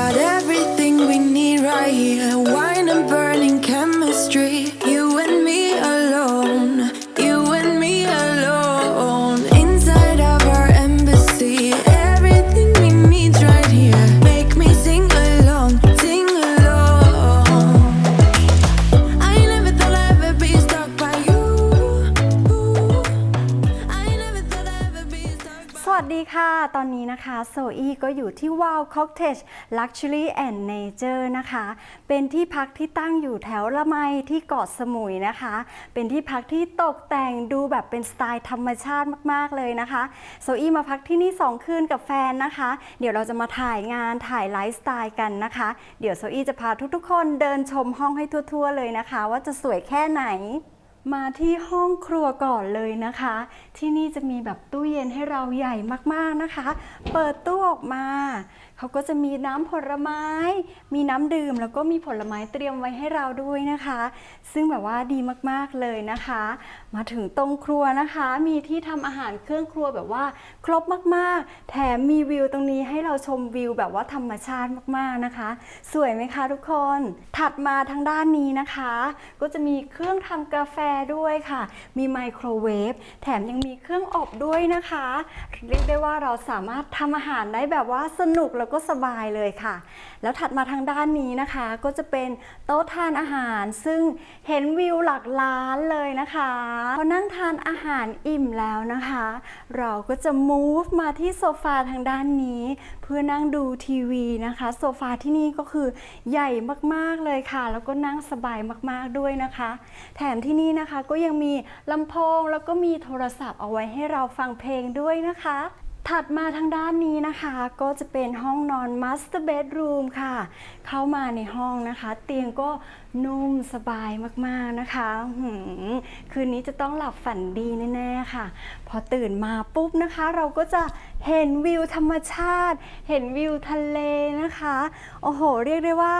got everything we need right here. Why ่ะตอนนี้นะคะโซอี้ก็อยู่ที่ Wow Cottage Luxury and Nature นะคะ เป็นที่พักที่ตั้งอยู่แถวละไมที่เกาะสมุยนะคะ เป็นที่พักที่ตกแต่งดูแบบเป็นสไตล์ธรรมชาติมาก ๆ เลยนะคะโซอี้มาพักที่นี่ 2 คืนกับแฟนนะคะ เดี๋ยวเราจะมาถ่ายงานถ่ายไลฟ์สไตล์กันนะคะ เดี๋ยวโซอี้จะพาทุกๆ คนเดินชมห้องให้ทั่ว ๆ เลยนะคะ ว่าจะสวยแค่ไหน มาที่ห้องครัวก่อนเลยนะคะ ที่นี่จะมีแบบตู้เย็นให้เราใหญ่มากๆนะคะ เปิดตู้ออกมา เขาก็จะมีน้ำผลไม้ มีน้ำดื่มแล้วก็มีผลไม้เตรียมไว้ให้เราด้วยนะคะ ซึ่งแบบว่าดีมากๆเลยนะคะ มาถึงตรงครัวนะคะ มีที่ทำอาหารเครื่องครัวแบบว่า ครบมากๆ แถมมีวิวตรงนี้ให้เราชมวิวแบบว่าธรรมชาติมากๆนะคะ สวยไหมคะทุกคน ถัดมาทางด้านนี้นะคะ ก็จะมีเครื่องทำกาแฟด้วยค่ะ มีไมโครเวฟ แถมยังมีเครื่องอบด้วยนะคะ เรียกได้ว่าเราสามารถทำอาหารได้แบบว่าสนุกแล้วก็สบายเลยค่ะ แล้วถัดมาทางด้านนี้นะคะ ก็จะเป็นโต๊ะทานอาหาร ซึ่งเห็นวิวหลักล้านเลยนะคะพอนั่งทานอาหารอิ่มแล้วนะคะ เราก็จะ move มาที่โซฟาทางด้านนี้ เพื่อนั่งดูทีวีนะคะ โซฟาที่นี่ก็คือใหญ่มากๆเลยค่ะ แล้วก็นั่งสบายมากๆด้วยนะคะ แถมที่นี่นะคะ ก็ยังมีลำโพงแล้วก็มีโทรศัพท์เอาไว้ให้เราฟังเพลงด้วยนะคะ ถัดมาทางด้านนี้นะคะ ก็จะเป็นห้องนอน Master Bedroom ค่ะ เข้ามาในห้องนะคะ เตียงก็นุ่มสบายมากๆนะคะหืคืนนี้จะต้องหลับฝันดีแน่ๆค่ะ พอตื่นมาปุ๊บนะคะ เราก็จะเห็นวิวธรรมชาติ เห็นวิวทะเลนะคะ โอ้โห เรียกได้ว่า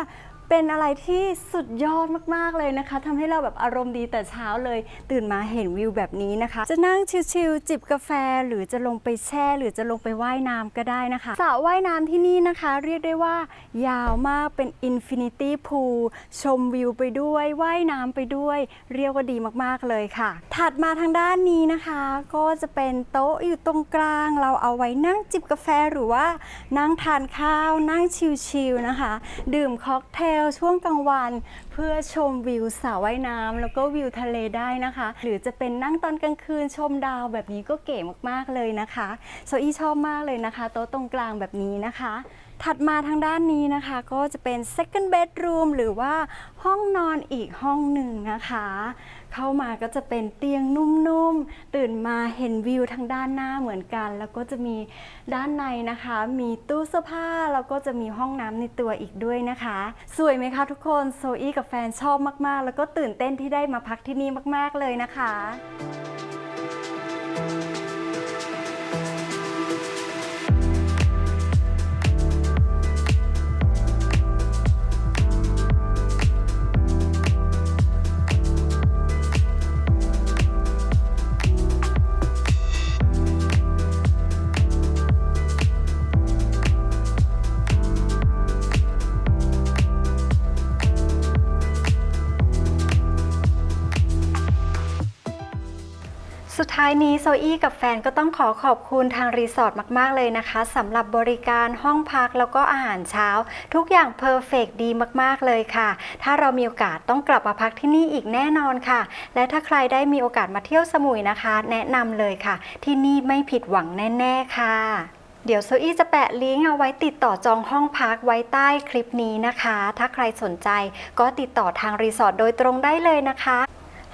เป็นอะไรที่สุดยอดมากๆเลยนะคะทำให้เราแบบอารมณ์ดีแต่เช้าเลย ตื่นมาเห็นวิวแบบนี้นะคะ จะนั่งชิลๆจิบกาแฟ หรือจะลงไปแช่ หรือจะลงไปว่ายน้ำก็ได้นะคะสระว่ายน้ำที่นี่นะคะ เรียกได้ว่า ยาวมากเป็นอินฟินิตี้พูลชมวิวไปด้วยว่ายน้ำไปด้วย เรียกว่าดีมากๆเลยค่ะ ถัดมาทางด้านนี้นะคะ ก็จะเป็นโต๊ะอยู่ตรงกลาง เราเอาไว้นั่งจิบกาแฟหรือว่านั่งทานข้าวนั่งชิลๆนะคะ ดื่มค็อกเทลช่วงกลางวัน เพื่อชมวิวสระว่ายน้ำแล้วก็วิวทะเลได้นะคะ หรือจะเป็นนั่งตอนกลางคืนชมดาวแบบนี้ก็เก๋มากๆเลยนะคะโซอี้ชอบมากเลยนะคะ โต๊ะตรงกลางแบบนี้นะคะ ถัดมาทางด้านนี้นะคะ ก็จะเป็น second bedroom หรือว่าห้องนอนอีกห้องหนึ่งนะคะ เข้ามาก็จะเป็นเตียงนุ่มๆ ตื่นมาเห็นวิวทางด้านหน้าเหมือนกัน แล้วก็จะมีด้านในนะคะ มีตู้เสื้อผ้า แล้วก็จะมีห้องน้ำในตัวอีกด้วยนะคะ สวยไหมคะทุกคนโซอี้กับแฟนชอบมากๆ แล้วก็ตื่นเต้นที่ได้มาพักที่นี่มาก ๆเลยนะคะ สุดท้ายนี้โซอี้กับแฟนก็ต้องขอขอบคุณทางรีสอร์ทมากๆเลยนะคะสำหรับบริการห้องพักแล้วก็อาหารเช้า ทุกอย่างเพอร์เฟกดีมากๆเลยค่ะ ถ้าเรามีโอกาสต้องกลับมาพักที่นี่อีกแน่นอนค่ะ และถ้าใครได้มีโอกาสมาเที่ยวสมุยนะคะ แนะนำเลยค่ะ ที่นี่ไม่ผิดหวังแน่ ๆ ค่ะเดี๋ยวโซอี้จะแปะลิงก์เอาไว้ติดต่อจองห้องพักไว้ใต้คลิปนี้นะคะ ถ้าใครสนใจก็ติดต่อทางรีสอร์ทโดยตรงได้เลยนะคะ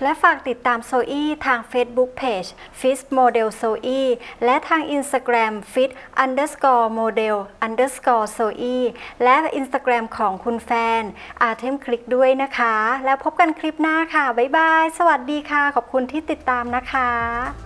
และฝากติดตามโซอี้ทาง Facebook Page Fit Model s o e และทาง Instagram Fit underscore model underscore s o e และ Instagram ของคุณแฟน อาเทมคลิกด้วยนะคะ แล้วพบกันคลิปหน้าค่ะ บ๊ายบาย สวัสดีค่ะ ขอบคุณที่ติดตามนะคะ